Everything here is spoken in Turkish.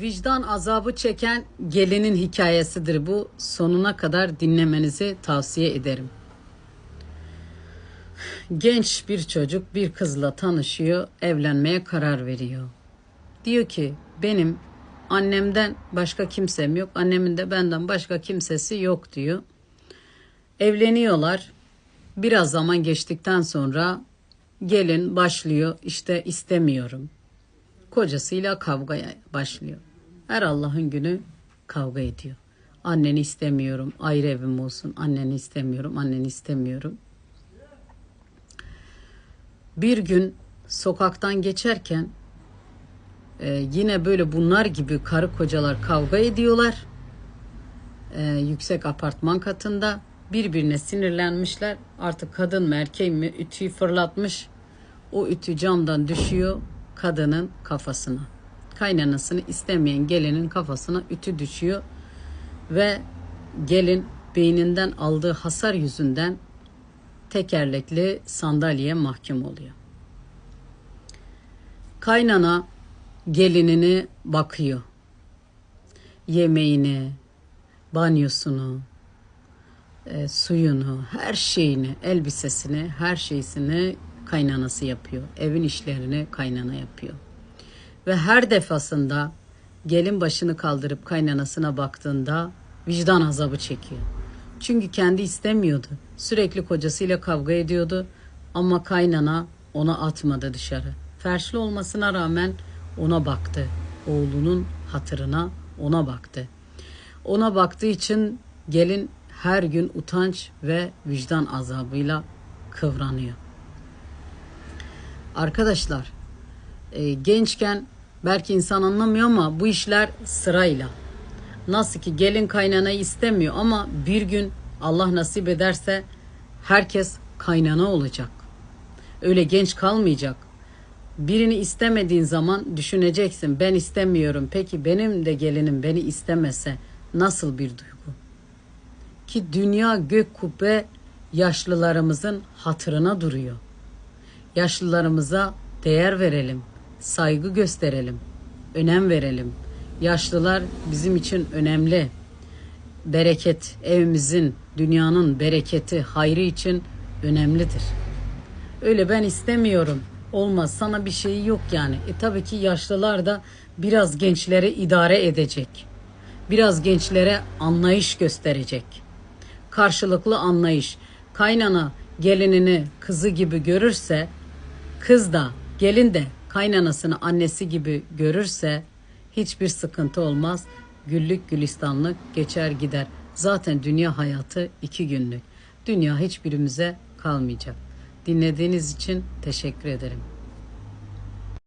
Vicdan azabı çeken gelinin hikayesidir bu. Sonuna kadar dinlemenizi tavsiye ederim. Genç bir çocuk bir kızla tanışıyor, evlenmeye karar veriyor. Diyor ki benim annemden başka kimsem yok, annemin de benden başka kimsesi yok diyor. Evleniyorlar. Biraz zaman geçtikten sonra gelin başlıyor işte istemiyorum. Kocasıyla kavgaya başlıyor. Her Allah'ın günü kavga ediyor. Anneni istemiyorum, ayrı evim olsun. Anneni istemiyorum, anneni istemiyorum. Bir gün sokaktan geçerken e, yine böyle bunlar gibi karı kocalar kavga ediyorlar. E, yüksek apartman katında birbirine sinirlenmişler. Artık kadın mı erkek mi ütüyü fırlatmış. O ütü camdan düşüyor kadının kafasına. Kaynanasını istemeyen gelinin kafasına ütü düşüyor ve gelin beyninden aldığı hasar yüzünden tekerlekli sandalyeye mahkum oluyor. Kaynana gelinini bakıyor. Yemeğini, banyosunu, e, suyunu, her şeyini, elbisesini, her şeysini kaynanası yapıyor. Evin işlerini kaynana yapıyor. Ve her defasında gelin başını kaldırıp kaynanasına baktığında vicdan azabı çekiyor. Çünkü kendi istemiyordu. Sürekli kocasıyla kavga ediyordu ama kaynana ona atmadı dışarı. Ferşli olmasına rağmen ona baktı. Oğlunun hatırına ona baktı. Ona baktığı için gelin her gün utanç ve vicdan azabıyla kıvranıyor. Arkadaşlar e, gençken belki insan anlamıyor ama bu işler sırayla. Nasıl ki gelin kaynanayı istemiyor ama bir gün Allah nasip ederse herkes kaynana olacak. Öyle genç kalmayacak. Birini istemediğin zaman düşüneceksin ben istemiyorum. Peki benim de gelinim beni istemese nasıl bir duygu? Ki dünya gök kubbe yaşlılarımızın hatırına duruyor. Yaşlılarımıza değer verelim, saygı gösterelim, önem verelim. Yaşlılar bizim için önemli. Bereket, evimizin, dünyanın bereketi, hayrı için önemlidir. Öyle ben istemiyorum. Olmaz sana bir şey yok yani. E tabii ki yaşlılar da biraz gençlere idare edecek. Biraz gençlere anlayış gösterecek. Karşılıklı anlayış. Kaynana gelinini kızı gibi görürse Kız da gelin de kaynanasını annesi gibi görürse hiçbir sıkıntı olmaz. Güllük gülistanlık geçer gider. Zaten dünya hayatı iki günlük. Dünya hiçbirimize kalmayacak. Dinlediğiniz için teşekkür ederim.